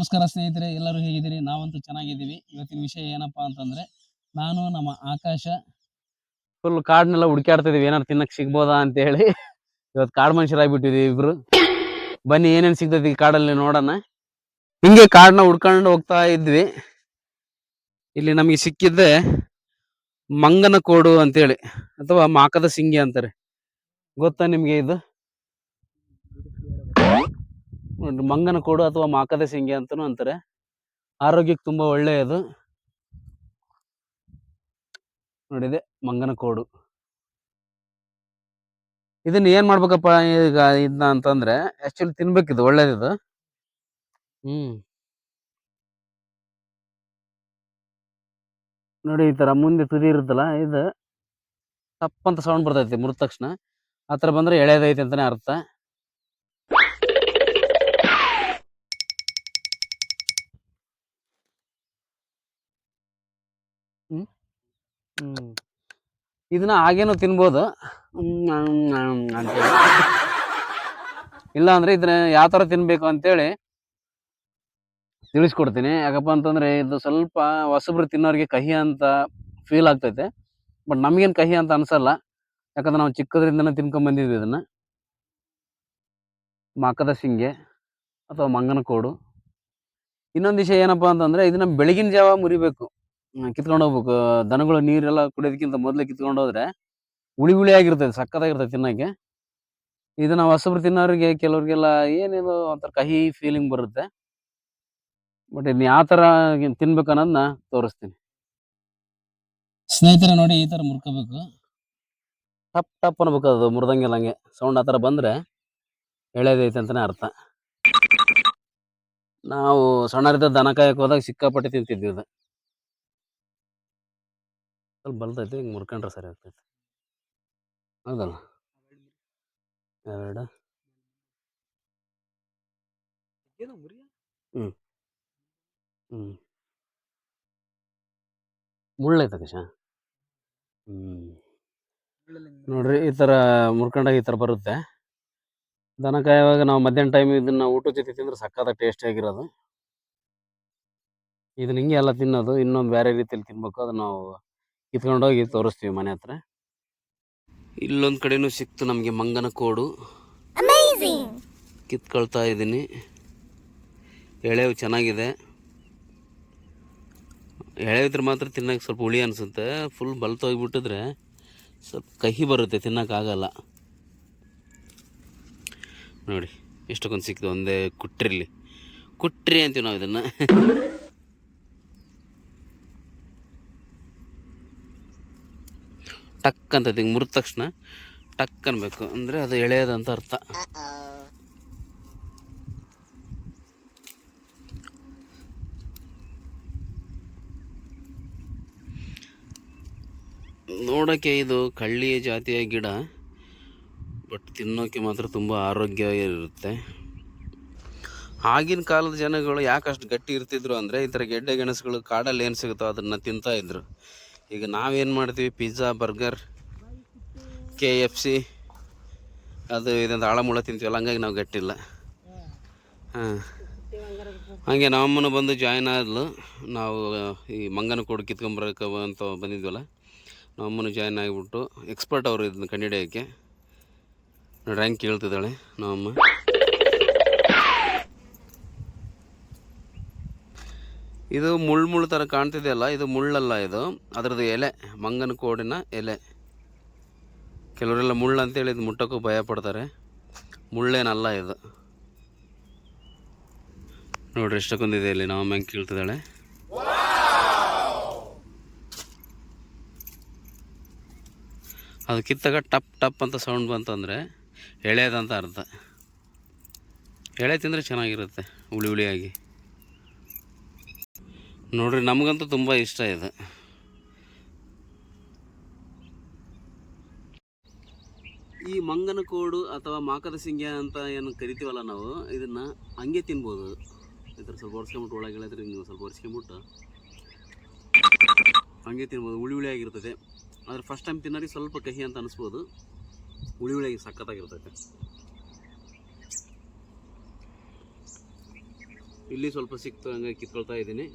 ನಮಸ್ಕಾರ ಸ್ನೇಹಿತರೆ, ಎಲ್ಲರೂ ಹೇಗಿದ್ದೀರಿ? ನಾವಂತೂ ಚೆನ್ನಾಗಿದ್ದೀವಿ. ಇವತ್ತಿನ ವಿಷಯ ಏನಪ್ಪಾ ಅಂತಂದ್ರೆ, ನಾನು ನಮ್ಮ ಆಕಾಶ ಫುಲ್ ಕಾಡ್ನೆಲ್ಲ ಹುಡುಕಾಡ್ತಾ ಇದೀವಿ. ಏನಾರು ತಿನ್ನಕ್ ಸಿಗ್ಬೋದಾ ಅಂತ ಹೇಳಿ. ಇವತ್ತು ಕಾಡ್ ಮನುಷ್ಯರಾಗ್ಬಿಟ್ಟಿದೀವಿ ಇಬ್ರು. ಬನ್ನಿ, ಏನೇನ್ ಸಿಗ್ತೈತಿ ಈ ಕಾಡಲ್ಲಿ ನೋಡೋಣ. ಹಿಂಗೆ ಕಾಡ್ನ ಹುಡ್ಕೊಂಡು ಹೋಗ್ತಾ ಇದ್ವಿ. ಇಲ್ಲಿ ನಮಗೆ ಸಿಕ್ಕಿದ್ದೆ ಮಂಗನ ಕೋಡು ಅಂತೇಳಿ, ಅಥವಾ ಮಾಕದ ಸಿಂಗಿ ಅಂತಾರೆ. ಗೊತ್ತಾ ನಿಮ್ಗೆ ಇದು? ಮಂಗನ ಕೋಡು ಅಥವಾ ಮಾಕದ ಸಿಂಗೆ ಅಂತಾನು ಅಂತಾರೆ. ಆರೋಗ್ಯಕ್ಕೆ ತುಂಬಾ ಒಳ್ಳೆಯದು. ನೋಡಿದೆ ಮಂಗನ ಕೋಡು. ಇದನ್ನ ಏನ್ ಮಾಡ್ಬೇಕಪ್ಪ ಈಗ ಇದನ್ನ ಅಂತಂದ್ರೆ ಆಕ್ಚುಲಿ ತಿನ್ಬೇಕಿದು ಒಳ್ಳೇದಿದು ಹ್ಮ್. ನೋಡಿ ಈ ತರ ಮುಂದೆ ತುದಿ ಇರುತ್ತಲ್ಲ ಇದು ತಪ್ಪಂತ ಸೌಂಡ್ ಬರ್ತೈತಿ ಮುರಿದ ತಕ್ಷಣ. ಆ ಥರ ಬಂದ್ರೆ ಎಳೆದೈತಿ ಅಂತಾನೆ ಅರ್ಥ. ಇದನ್ನ ಹಾಗೇನು ತಿನ್ಬೋದು. ಅಂತೇಳಿ ಇಲ್ಲ ಅಂದ್ರೆ ಇದನ್ನ ಯಾವ ತರ ತಿನ್ಬೇಕು ಅಂತೇಳಿ ತಿಳಿಸ್ಕೊಡ್ತೀನಿ. ಯಾಕಪ್ಪ ಅಂತಂದ್ರೆ ಇದು ಸ್ವಲ್ಪ ಹೊಸಬ್ರು ತಿನ್ನೋರಿಗೆ ಕಹಿ ಅಂತ ಫೀಲ್ ಆಗ್ತೈತೆ. ಬಟ್ ನಮ್ಗೇನು ಕಹಿ ಅಂತ ಅನ್ಸಲ್ಲ. ಯಾಕಂದ್ರೆ ನಾವು ಚಿಕ್ಕದ್ರಿಂದನೇ ತಿನ್ಕೊಂಡ್ ಬಂದಿದ್ವಿ ಇದನ್ನ. ಮಕದ ಶಿಂಗೆ ಅಥವಾ ಮಂಗನ ಕೋಡು ಇನ್ನೊಂದು ವಿಷಯ ಏನಪ್ಪಾ ಅಂತಂದ್ರೆ ಇದನ್ನ ಬೆಳಗಿನ ಜಾವ ಮುರಿಬೇಕು. ಕಿತ್ಕೊಂಡು ಹೋಗ್ಬೇಕು. ದನಗಳು ನೀರೆಲ್ಲ ಕುಡಿಯೋದಕ್ಕಿಂತ ಮೊದಲೇ ಕಿತ್ಕೊಂಡು ಹೋದ್ರೆ ಹುಳಿ ಹುಳಿ ಆಗಿರ್ತದೆ ಸಕ್ಕತ್ತಾಗಿರ್ತದೆ ಇದು ನಾವು ಹೊಸಬ್ರು ತಿನ್ನೋರಿಗೆ ಕೆಲವ್ರಿಗೆಲ್ಲ ಏನೇನು ಒಂಥರ ಕಹಿ ಫೀಲಿಂಗ್ ಬರುತ್ತೆ. ಬಟ್ ಇದನ್ನ ಯಾವ ಥರ ತಿನ್ಬೇಕು ಅನ್ನೋದನ್ನ ತೋರಿಸ್ತೀನಿ. ಸ್ನೇಹಿತರೆ ನೋಡಿ ಈ ತರ ಮುರ್ಕೋಬೇಕು. ಟಪ್ ಟಪ್ ಅನ್ಬೇಕು ಅದು ಮುರಿದಂಗೆಲ್ಲ ಹಂಗೆ. ಸೌಂಡ್ ಆ ಥರ ಬಂದರೆ ಎಳೆದೈತೆ ಅಂತಾನೆ ಅರ್ಥ. ನಾವು ಸಣ್ಣರಿದ್ದ ದನ ಕಾಯಕ್ಕೆ ಹೋದಾಗ ಸಿಕ್ಕಾಪಟ್ಟೆ ತಿಂತಿದ್ವಿ ಇದು ಸ್ವಲ್ಪ ಬಲ್ತೈತಿ ಹಿಂಗೆ ಮುರ್ಕೊಂಡ್ರೆ ಸರಿ ಆಗ್ತೈತಿ. ಹೌದಲ್ಲ? ಎರಡು. ಹ್ಞೂ ಹ್ಞೂ ಮುಳ್ಳೈತೆ ಕಶ ಹ್ಞೂ ನೋಡ್ರಿ ಈ ಥರ ಮುರ್ಕೊಂಡಾಗ ಈ ಥರ ಬರುತ್ತೆ. ದನಕಾಯವಾಗ ನಾವು ಮಧ್ಯಾಹ್ನ ಟೈಮ್ ಇದನ್ನು ಊಟದ ಜೊತೆ ತಿಂದ್ರೆ ಸಕ್ಕತ್ತ ಟೇಸ್ಟ್ ಆಗಿರೋದು. ಇದನ್ನ ಹಿಂಗೆ ಎಲ್ಲ ತಿನ್ನೋದು ಇನ್ನೊಂದು ಬೇರೆ ರೀತಿಯಲ್ಲಿ ತಿನ್ಬೇಕು ಅದು ನಾವು ಕಿತ್ಕೊಂಡೋಗಿ ತೋರಿಸ್ತೀವಿ ಮನೆ ಹತ್ರ. ಇಲ್ಲೊಂದ್ ಕಡೆನೂ ಸಿಕ್ತು ನಮಗೆ ಮಂಗನ ಕೋಡು. ಕಿತ್ಕೊಳ್ತಾ ಇದ್ದೀನಿ. ಎಳೆವು ಚೆನ್ನಾಗಿದೆ. ಎಳೆವಿದ್ರೆ ಮಾತ್ರ ತಿನ್ನಕ್ಕೆ ಸ್ವಲ್ಪ ಹುಳಿ ಅನಿಸುತ್ತೆ. ಫುಲ್ ಬಲ್ತೋಗ್ಬಿಟ್ಟಿದ್ರೆ ಸ್ವಲ್ಪ ಕಹಿ ಬರುತ್ತೆ ತಿನ್ನೋಕ್ಕಾಗಲ್ಲ ನೋಡಿ ಎಷ್ಟಕ್ಕೊಂದು ಸಿಕ್ಕಿದೆ ಒಂದೇ ಕುಟ್ರಿಲಿ. ಕುಟ್ರಿ ಅಂತೀವಿ ನಾವು ಇದನ್ನು ಟಕ್ ಅಂತ ಹಿಂಗೆ ಮುರಿದ ತಕ್ಷಣ ಟಕ್ ಅನ್ಬೇಕು. ಅಂದರೆ ಅದು ಎಳೆಯೋದಂತ ಅರ್ಥ. ನೋಡೋಕ್ಕೆ ಇದು ಕಳ್ಳಿಯ ಜಾತಿಯ ಗಿಡ, ಬಟ್ ತಿನ್ನೋಕ್ಕೆ ಮಾತ್ರ ತುಂಬ ಆರೋಗ್ಯ ಇರುತ್ತೆ ಆಗಿನ ಕಾಲದ ಜನಗಳು ಯಾಕಷ್ಟು ಗಟ್ಟಿ ಇರ್ತಿದ್ರು ಅಂದರೆ ಈ ಥರ ಗೆಡ್ಡೆ ಗೆಣಸುಗಳು ಕಾಡಲ್ಲಿ ಏನು ಸಿಗುತ್ತೋ ಅದನ್ನು ತಿಂತಾ ಇದ್ರು. ಈಗ ನಾವೇನು ಮಾಡ್ತೀವಿ? Pizza burger K F C ಅದು ಇದೊಂದು ಆಳಮುಳ ತಿಂತೀವಲ್ಲ, ಹಂಗಾಗಿ ನಾವು ಗಟ್ಟಿಲ್ಲ. ಹಾಂ. ಹಾಗೆ ನಮ್ಮನ್ನು ಬಂದು ಜಾಯ್ನ್ ಆದ್ಲು. ನಾವು, ಈ ಮಂಗನ ಕೂಡ ಕಿತ್ಕೊಂಬರಕ್ಕೆ ಅಂತ ಬಂದಿದ್ವಲ್ಲ, ನಮ್ಮನ್ನು ಜಾಯ್ನ್ ಆಗಿಬಿಟ್ಟು ಎಕ್ಸ್ಪರ್ಟ್ ಅವರು ಇದನ್ನ ಕಂಡಿಡಿಯೋಕ್ಕೆ ರ್ಯಾಂಕ್ ಕೇಳ್ತಿದ್ದಾಳೆ ನಮ್ಮಮ್ಮ ಇದು ಮುಳ್ಳು ಮುಳ್ಳು ಥರ ಕಾಣ್ತಿದೆಯಲ್ಲ, ಇದು ಮುಳ್ಳಲ್ಲ ಇದು. ಅದರದ್ದು ಎಲೆ, ಮಂಗನ ಕೋಡಿನ ಎಲೆ. ಕೆಲವರೆಲ್ಲ ಮುಳ್ಳು ಅಂತೇಳಿ ಇದು ಮುಟ್ಟಕ್ಕೂ ಭಯ ಪಡ್ತಾರೆ. ಮುಳ್ಳೇನಲ್ಲ ಇದು. ನೋಡ್ರಿ ಎಷ್ಟಕ್ಕೊಂದಿದೆ ಇಲ್ಲಿ ನಾವು ಹೆಂಗೆ ಕೇಳ್ತಿದ್ದಾಳೆ. ಅದು ಕಿತ್ತಾಗ ಟಪ್ ಟಪ್ ಅಂತ ಸೌಂಡ್ ಬಂತಂದರೆ ಎಳೆಯದಂತ ಅರ್ಥ. ಎಳೆ ತಿಂದರೆ ಚೆನ್ನಾಗಿರುತ್ತೆ, ಹುಳಿ ಹುಳಿಯಾಗಿ. ನೋಡ್ರಿ, ನಮಗಂತೂ ತುಂಬ ಇಷ್ಟ ಇದೆ. ಈ ಮಂಗನ ಕೋಡು ಅಥವಾ ಮಾಕದ ಸಿಂಗ್ಯ ಅಂತ ಏನು ಕರಿತೀವಲ್ಲ ನಾವು, ಇದನ್ನ ಹಂಗೆ ತಿನ್ಬೋದು. ಈ ಥರ ಸ್ವಲ್ಪ ಒರೆಸ್ಕೊಂಬಿಟ್ಟು ಒಳಗೆ ಹೇಳಿದ್ರೆ ನೀವು ಸ್ವಲ್ಪ ಒರೆಸ್ಕೊಂಬಿಟ್ಟು ಹಂಗೆ ತಿನ್ಬೋದು, ಹುಳಿ ಹುಳಿ ಆಗಿರ್ತದೆ. ಆದರೆ ಫಸ್ಟ್ ಟೈಮ್ ತಿನ್ನೋರಿಗೆ ಸ್ವಲ್ಪ ಕಹಿ ಅಂತ ಅನಿಸ್ಬೋದು. ಹುಳಿ ಹುಳಿಯಾಗಿ ಸಖತ್ತಾಗಿರ್ತೈತೆ. ಇಲ್ಲಿ ಸ್ವಲ್ಪ ಸಿಕ್ತು, ಹಂಗಾಗಿ ಕಿತ್ಕೊಳ್ತಾ ಇದ್ದೀನಿ.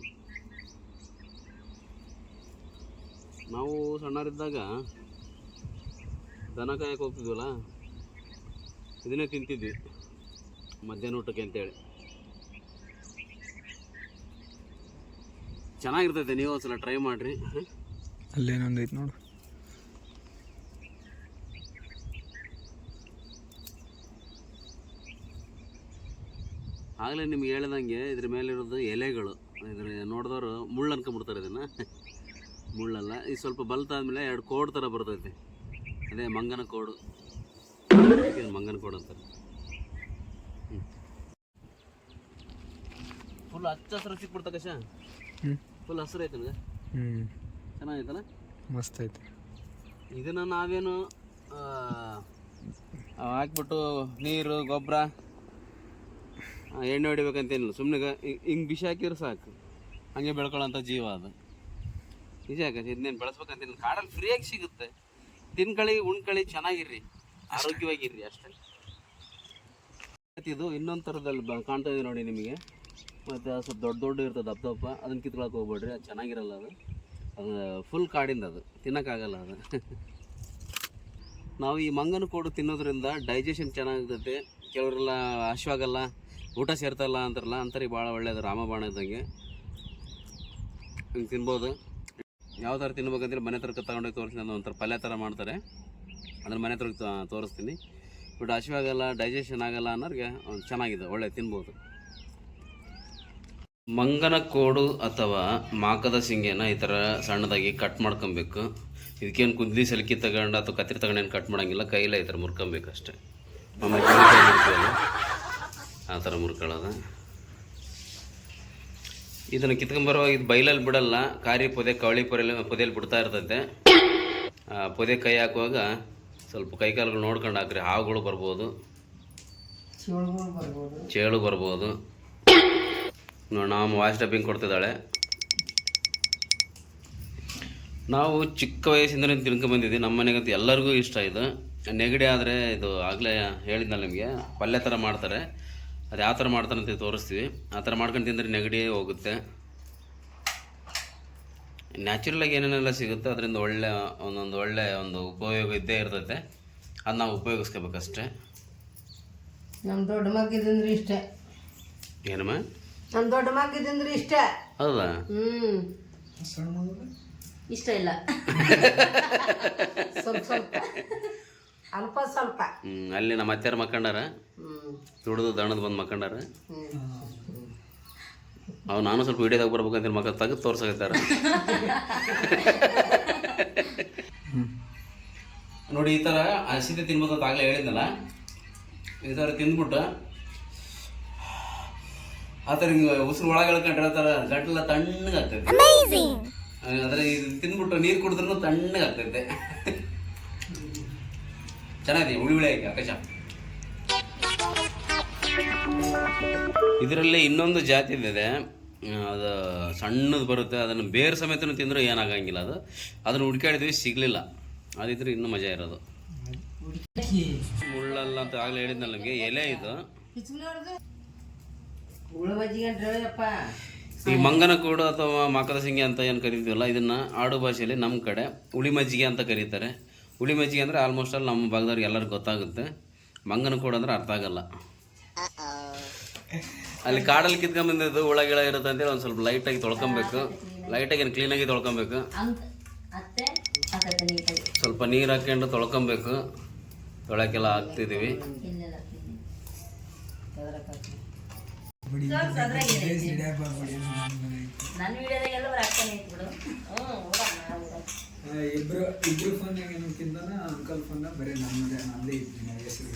ನಾವು ಸಣ್ಣರಿದ್ದಾಗ ದನ ಕಾಯಕ್ಕೆ ಹೋಗ್ತಿದ್ವಲ್ಲ ಇದನ್ನೇ ತಿಂತಿದ್ವಿ ಮಧ್ಯಾಹ್ನ ಊಟಕ್ಕೆ ಅಂತೇಳಿ. ಚೆನ್ನಾಗಿರ್ತೈತೆ ನೀವು ಒಂದ್ಸಲ ಟ್ರೈ ಮಾಡಿರಿ. ಅಲ್ಲೇನೊಂದು ಐತೆ ನೋಡು. ಆಗಲೇ ನಿಮ್ಗೆ ಹೇಳ್ದಂಗೆ ಇದ್ರ ಮೇಲಿರೋದು ಎಲೆಗಳು ಇದ್ರ ನೋಡಿದವರು ಮುಳ್ಳು ಅನ್ಕೊಂಬಿಡ್ತಾರೆ ಇದನ್ನು. ಮುಳ್ಳಲ್ಲ. ಇದು ಸ್ವಲ್ಪ ಬಲ್ತಾದ್ಮೇಲೆ ಎರಡು ಕೋಡ್ ಥರ ಬರ್ತೈತೆ. ಅದೇ ಮಂಗನ ಕೋಡು. ಮಂಗನ ಕೋಡು ಅಂತಾರೆ? ಫುಲ್ ಹಚ್ಚ ಹಸಿರು ಸಿಕ್ಬಿಡ್ತ ಕಶ ಫುಲ್ ಹಸಿರು ಹ್ಞೂ ಚೆನ್ನಾಗೈತಲ್ಲ ಮಸ್ತ್ ಐತೆ. ಇದನ್ನು ನಾವೇನು ಹಾಕ್ಬಿಟ್ಟು ನೀರು ಗೊಬ್ಬರ ಎಣ್ಣೆ ಹೊಡಿಬೇಕಂತೇನಿಲ್ಲ. ಸುಮ್ಮನೆ ಹಿಂಗೆ ಬಿಸಿ ಹಾಕಿದ್ರೆ ಸಾಕು. ಹಂಗೆ ಬೆಳ್ಕೊಳ್ಳೋಂಥ ಜೀವ ಅದು. ನಿಜ ಯಾಕೆ ಇದನ್ನೇನು ಇನ್ನು ಕಾಡಲ್ಲಿ ಫ್ರೀಯಾಗಿ ಸಿಗುತ್ತೆ. ತಿನ್ಕಳಿ, ಉಣ್ಕಳಿ ಚೆನ್ನಾಗಿರ್ರಿ. ಆರೋಗ್ಯವಾಗಿರ್ರಿ ಅಷ್ಟೇ. ಇದು ಇನ್ನೊಂದು ಥರದಲ್ಲಿ ಕಾಣ್ತಾ ಇದೆ ನೋಡಿ ನಿಮಗೆ. ಮತ್ತು ಸ್ವಲ್ಪ ದೊಡ್ಡ ದೊಡ್ಡ ಇರ್ತದೆ ದಪ್ಪ ದಪ್ಪ. ಅದನ್ನು ಕಿತ್ಕೊಳಕ್ಕೆ ಹೋಗ್ಬೇಡ್ರಿ. ಅದು ಚೆನ್ನಾಗಿರಲ್ಲ ಅದು. ಅದು ಫುಲ್ ಕಾಡಿಂದ ಅದು. ತಿನ್ನೋಕ್ಕಾಗಲ್ಲ ಅದು. ನಾವು ಈ ಮಂಗನ ಕೋಡು ತಿನ್ನೋದ್ರಿಂದ ಡೈಜೆಷನ್ ಚೆನ್ನಾಗಿರ್ತೈತೆ. ಕೆಲವರೆಲ್ಲ ಹಶ್ವಾಗಲ್ಲ ಊಟ ಸೇರ್ತಲ್ಲ ಅಂತಾರಲ್ಲ ಅಂತಾರೆ ಭಾಳ ಒಳ್ಳೆಯದು ರಾಮಬಾಣ ಇದ್ದಂಗೆ. ಹಿಂಗೆ ತಿನ್ಬೋದು. ಯಾವ ಥರ ತಿನ್ಬೇಕಂದ್ರೆ ಮನೆ ಹತ್ರಕ್ಕೆ ತಗೊಂಡೋಗಿ ತೋರಿಸಿ ನಾನು ಒಂಥರ ಪಲ್ಯ ಥರ ಮಾಡ್ತಾರೆ. ಅದನ್ನು ಮನೆ ಹತ್ರ ತೋರಿಸ್ತೀನಿ. ಬಟ್ ಹಶ್ವಾಗಲ್ಲ ಡೈಜೆಷನ್ ಆಗಲ್ಲ ಅನ್ನೋರಿಗೆ ಚೆನ್ನಾಗಿದೆ, ಒಳ್ಳೆ ತಿನ್ಬೋದು. ಮಂಗನ ಕೋಡು ಅಥವಾ ಮಾಕದ ಸಿಂಗೆನ ಈ ಥರ ಸಣ್ಣದಾಗಿ ಕಟ್ ಮಾಡ್ಕೊಬೇಕು. ಇದಕ್ಕೇನು ಕುದ್ದಿ ಸಲಿಕೆ ತಗೊಂಡು ಅಥವಾ ಕತ್ತಿರಿ ತಗೊಂಡು ಕಟ್ ಮಾಡೋಂಗಿಲ್ಲ, ಕೈಲೇ ಈ ಥರ ಮುರ್ಕೊಬೇಕು ಅಷ್ಟೇ ಆ ಥರ ಮುರ್ಕೊಳ್ಳೋದು. ಇದನ್ನು ಕಿತ್ಕೊಂಬರುವಾಗ ಇದು ಬೈಲಲ್ಲಿ ಬಿಡಲ್ಲ ಕಾರಿ ಪೊದೆ ಕವಳಿ ಪೊರೆಯಲ್ಲಿ ಪೊದೆಯಲ್ಲಿ ಬಿಡ್ತಾ ಇರ್ತೈತೆ. ಪೊದೆ ಕೈ ಹಾಕುವಾಗ ಸ್ವಲ್ಪ ಕೈಕಾಲುಗಳು ನೋಡ್ಕೊಂಡು ಹಾಕ್ರಿ ಹಾವುಗಳು ಬರ್ಬೋದು. ಚೇಳು ಬರ್ಬೋದು. ನೋಡಿ ನಾವು ವಾಶ್ ಡಬ್ಬಿಂಗ್ ಕೊಡ್ತಿದ್ದಾಳೆ. ನಾವು ಚಿಕ್ಕ ವಯಸ್ಸಿಂದಲೇ ತಿನ್ಕೊಂಡು ಬಂದಿದ್ದೀವಿ ನಮ್ಮ ಮನೆಗಂತೂ ಎಲ್ಲರಿಗೂ ಇಷ್ಟ ಇದು. ನೆಗಡಿ ಆದರೆ ಇದು ಆಗಲೇ ಹೇಳಿದ್ನಲ್ಲ ನಿಮಗೆ ಪಲ್ಯ ಥರ ಮಾಡ್ತಾರೆ. ಅದು ಯಾವ ಥರ ಮಾಡ್ತಾರೆ ಅಂತ ತೋರಿಸ್ತೀವಿ. ಆ ಥರ ಮಾಡ್ಕೊಂಡು ತಿಂದರೆ ನೆಗಡಿ ಹೋಗುತ್ತೆ. ನ್ಯಾಚುರಲಾಗಿ ಏನೇನೆಲ್ಲ ಸಿಗುತ್ತೆ ಅದರಿಂದ ಒಳ್ಳೆ ಒಂದೊಂದು ಒಳ್ಳೆ ಒಂದು ಉಪಯೋಗ ಇದ್ದೇ ಇರ್ತೈತೆ. ಅದು ನಾವು ಉಪಯೋಗಿಸ್ಕೋಬೇಕಷ್ಟೇ. ನಮ್ಮ ದೊಡ್ಡ ಮಗಿದಂದ್ರೆ ಇಷ್ಟೇ. ಏನಮ್ಮ? ನಮ್ಮ ದೊಡ್ಡ ಮಗಿದಂದ್ರೆ ಇಷ್ಟೇ. ಹೌದಾ? ಹ್ಮ್. ಇಷ್ಟ ಇಲ್ಲ. ಸ್ವಲ್ಪ ಸ್ವಲ್ಪ. ಅಲ್ಪ ಸ್ವಲ್ಪ. ಹ್ಮ್, ಅಲ್ಲಿ ನಮ್ಮ ಅತ್ಯಾರ ಮಕ್ಕಂಡಾರ ದುಡ್ದು ದಣದ ಬಂದು ಮಕ್ಕಂಡಾರ? ಅವ್ ನಾನು ಸ್ವಲ್ಪ ವಿಡಿಯೋದಾಗ ಬರ್ಬೇಕಂತ ಮಕ್ಕ ತೆಗೆದು ತೋರ್ಸಾಕತ್ತಾರ. ನೋಡಿ ಈ ತರ ಹಸಿದೆ ತಿನ್ಬೋದು ಅಂತ ಆಗಲೇ ಹೇಳಿದ್ನಲ್ಲ ಈ ತರ ತಿಂದ್ಬಿಟ್ಟು ಆ ತರ ಹಿಂಗೆ ಉಸಿರು ಒಳಗೆ ಎಳ್ಕೊಂಡ್ರೆ ಆ ಥರ ಗಂಟಲ ತಣ್ಣಗೆ ಆಗ್ತೈತೆ. ಆದರೆ ಇದು ತಿಂದ್ಬಿಟ್ಟು ನೀರು ಕುಡಿದ್ರೂ ತಣ್ಣಗೆ ಆಗ್ತೈತೆ. ಚೆನ್ನಾಗಿದೆ ಹುಳಿ ಹುಳಿ ಆಯ್ಕೆ ಆಕಾಶ? ಇದರಲ್ಲಿ ಇನ್ನೊಂದು ಜಾತಿ ಇದೆ. ಅದು ಸಣ್ಣದು ಬರುತ್ತೆ ಅದನ್ನು ಬೇರೆ ಸಮೇತನೂ ತಿಂದರೂ ಏನಾಗಂಗಿಲ್ಲ ಅದು. ಅದನ್ನು ಹುಡ್ಕಾಡಿದ್ವಿ ಸಿಗಲಿಲ್ಲ. ಅದಿದ್ರೆ ಇನ್ನೂ ಮಜಾ ಇರೋದು. ಮುಳ್ಳಲ್ಲ ಅಂತ ಆಗಲೇ ಹೇಳಿದ್ನಲ್ಲ ನನಗೆ ಎಲೆ ಇದು. ಈ ಮಂಗನ ಕೂಡು ಅಥವಾ ಮಕದ ಸಿಂಗಿ ಅಂತ ಏನು ಕರಿತೀವಲ್ಲ ಇದನ್ನು ಆಡು ಭಾಷೆಯಲ್ಲಿ ನಮ್ಮ ಕಡೆ ಹುಳಿ ಮಜ್ಜಿಗೆ ಅಂತ ಕರೀತಾರೆ. ಹುಳಿ ಮಜ್ಜಿಗೆ ಅಂದರೆ ಆಲ್ಮೋಸ್ಟ್ ಅಲ್ಲಿ ನಮ್ಮ ಭಾಗದವ್ರಿಗೆ ಎಲ್ಲರಿಗೂ ಗೊತ್ತಾಗುತ್ತೆ. ಮಂಗನ ಕೂಡು ಅಂದ್ರೆ ಅರ್ಥ ಆಗಲ್ಲ. ಅಲ್ಲಿ ಕಾಡಲ್ಲಿ ಕಿತ್ಕೊಂಡ್ ಬಂದಿದ್ದು ಹುಳ ಗಿಳ ಇರುತ್ತೆ ಅಂತೇಳಿ ಒಂದು ಸ್ವಲ್ಪ ಲೈಟಾಗಿ ತೊಳ್ಕೊಬೇಕು. ಲೈಟಾಗಿ ಏನು ಕ್ಲೀನಾಗಿ ತೊಳ್ಕೊಬೇಕು. ಸ್ವಲ್ಪ ನೀರು ಹಾಕ್ಕೊಂಡು ತೊಳ್ಕೊಬೇಕು. ತೊಳಕೆಲ್ಲ ಹಾಕ್ತಿದ್ದೀವಿ ಅಂಕಲ್ ಫೋನ್ ಬರೀ ಇದ್ದೀನಿ ಹೆಸರು.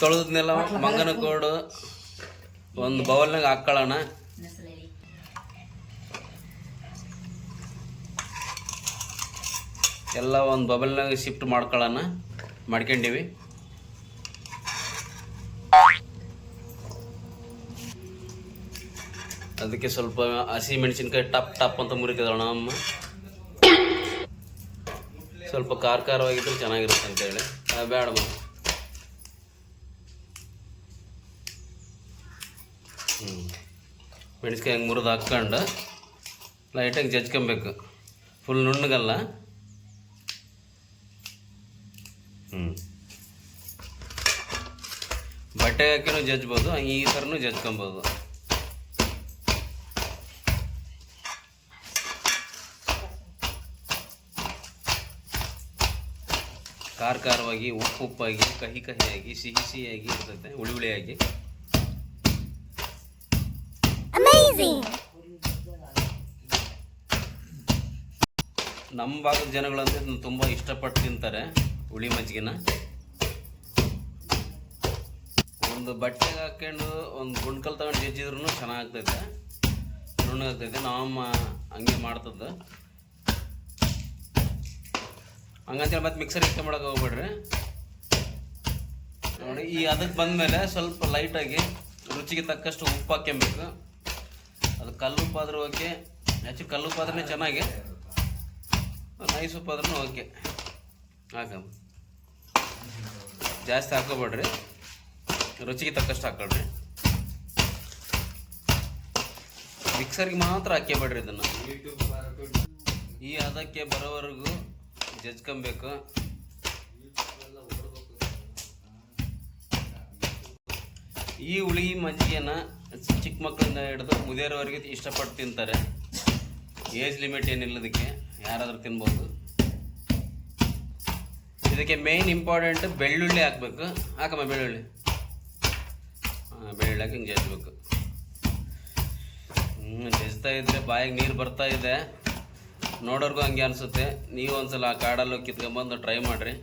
ತೊಳೆದ್ನೆಲ್ಲ ಮಂಗನ ಕೋಡು. ಒಂದು ಬೌಲ್ನಾಗ ಹಾಕ್ಕೊಳ್ಳೋಣ ಎಲ್ಲ ಒಂದು ಬಬಲ್ನಾಗ ಶಿಫ್ಟ್ ಮಾಡ್ಕೊಳ್ಳೋಣ. ಮಾಡ್ಕೊಂಡಿವಿ. ಅದಕ್ಕೆ ಸ್ವಲ್ಪ ಹಸಿ ಮೆಣಸಿನ್ಕಾಯಿ ಟಪ್ ಟಪ್ ಅಂತ ಮುರಿತಿದ್ದೋಣ ಅಮ್ಮ ಸ್ವಲ್ಪ ಖಾರ ಖಾರವಾಗಿದ್ರೆ ಚೆನ್ನಾಗಿರುತ್ತೆ ಅಂತೇಳಿ. ಬೇಡ ಅಮ್ಮ ಮೆಣಸ್ಕಾಯಿ ಹಂಗೆ ಮುರಿದು ಹಾಕ್ಕೊಂಡು ಲೈಟಾಗಿ ಜಜ್ಕೊಬೇಕು. ಫುಲ್ ನುಣ್ಣಗಲ್ಲ. ಹ್ಞೂ ಬಟ್ಟೆ ಹಾಕಿನೂ ಜಜ್ಬೋದು ಈ ಥರನೂ ಜಜ್ಕೊಬೋದು. ಖಾರ ಖಾರವಾಗಿ, ಉಪ್ಪು ಉಪ್ಪಾಗಿ, ಕಹಿ ಕಹಿಯಾಗಿ, ಸಿಹಿ ಸಿಹಿಯಾಗಿ ಇರ್ತೈತೆ, ಹುಳಿ ಹುಳಿಯಾಗಿ. ನಮ್ಮ ಭಾಗದ ಜನಗಳು ಇದನ್ನ ತುಂಬ ಇಷ್ಟಪಟ್ಟು ತಿಂತಾರೆ ಹುಳಿ ಮಜ್ಜಿಗೆನ. ಒಂದು ಬಟ್ಟೆಗೆ ಹಾಕ್ಕೊಂಡು ಒಂದು ಗುಂಡ್ಕಲ್ ತಗೊಂಡು ಜಜ್ಜಿದ್ರು ಚೆನ್ನಾಗ್ತೈತೆ. ನುಣ್ಣಗಾಗ್ತೈತೆ. ನಮ್ಮ ಹಂಗೆ ಮಾಡ್ತದ್ದು. ಹಂಗಂತೇಳಿ ಮತ್ತೆ ಮಿಕ್ಸರ್ ಇಟ್ಕೊಂಬಿಡಕ್ಕೆ ಹೋಗ್ಬೇಡ್ರಿ. ನೋಡಿ, ಈ ಅದಕ್ಕೆ ಬಂದಮೇಲೆ ಸ್ವಲ್ಪ ಲೈಟಾಗಿ ರುಚಿಗೆ ತಕ್ಕಷ್ಟು ಉಪ್ಪು ಹಾಕ್ಕೊಬೇಕು ಅದು ಕಲ್ಲುಪ್ಪು ಆದ್ರೂ ಓಕೆ. ಹೆಚ್ಚು ಕಲ್ಲುಪ್ಪು ಆದ್ರೇ ಚೆನ್ನಾಗಿ. ನೈಸ್ ಉಪ್ಪು ಆದ್ರೂ ಓಕೆ. ಹಾಕಮ್ಮ ಜಾಸ್ತಿ ಹಾಕೋಬೇಡ್ರಿ ರುಚಿಗೆ ತಕ್ಕಷ್ಟು ಹಾಕೊಳ್ರಿ ಮಿಕ್ಸರ್ಗೆ ಮಾತ್ರ ಹಾಕ್ಯಬೇಡ್ರಿ ಇದನ್ನು. ಈ ಅದಕ್ಕೆ ಬರೋವರೆಗೂ ಜಜ್ಕೊಬೇಕು. ಈ ಹುಳಿ ಮಜ್ಜಿಗೆನ ಚಿಕ್ಕ ಮಕ್ಕಳಿಂದ ಹಿಡಿದು ಮುದಿಯರವರೆಗೆ ಇಷ್ಟಪಟ್ಟು ತಿಂತಾರೆ. ಏಜ್ ಲಿಮಿಟ್ ಏನಿಲ್ಲದಕ್ಕೆ ಯಾರಾದರೂ ತಿನ್ಬೋದು. ಇದಕ್ಕೆ ಮೇಯ್ನ್ ಇಂಪಾರ್ಟೆಂಟ್ ಬೆಳ್ಳುಳ್ಳಿ ಹಾಕ್ಬೇಕು. ಹಾಕಮ್ಮ ಬೆಳ್ಳುಳ್ಳಿ. ಬೆಳ್ಳುಳ್ಳಿ ಹಾಕಿ ಹಿಂಗೆ ಜಜ್ಬೇಕು. ಹ್ಞೂ ಜಜ್ತಾ ಇದ್ರೆ ಬಾಯಿಗೆ ನೀರು ಬರ್ತಾ ಇದೆ. ನೋಡೋರ್ಗೂ ಹಂಗೆ ಅನಿಸುತ್ತೆ. ನೀವು ಒಂದ್ಸಲ ಆ ಕಾಡಲ್ಲಿ ಕಿತ್ಕೊಂಬಂದು ಟ್ರೈ ಮಾಡಿರಿ.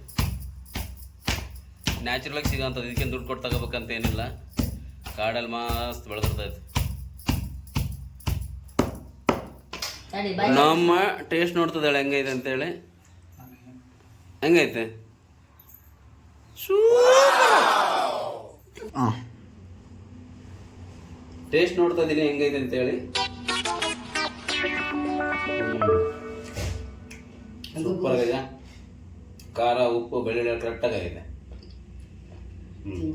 ನ್ಯಾಚುರಲಾಗಿ ಸಿಗೋಂಥದ್ದು ಇದಕ್ಕೆ ದುಡ್ಡು ಕೊಟ್ಟು ತಗೋಬೇಕಂತ ಏನಿಲ್ಲ. ಕಾಡಲ್ಲಿ ಮಸ್ತ್ ಬೆಳೆದಿರ್ತೈತಿ ನಮ್ಮ ಟೇಸ್ಟ್ ನೋಡ್ತದಾಳೆ ಹೆಂಗೈತೆ ಅಂತೇಳಿ ಹೆಂಗೈತೆ? ಟೇಸ್ಟ್ ನೋಡ್ತಾ ಇದೀನಿ ಹೆಂಗೈತೆ ಅಂತೇಳಿ ಸೂಪರ್ ಆಗಿದೆ. ಖಾರ ಉಪ್ಪು ಬೆಳ್ಳುಳ್ಳಿ ಕರೆಕ್ಟಾಗಿ ಆಗಿದೆ. ಹ್ಞೂ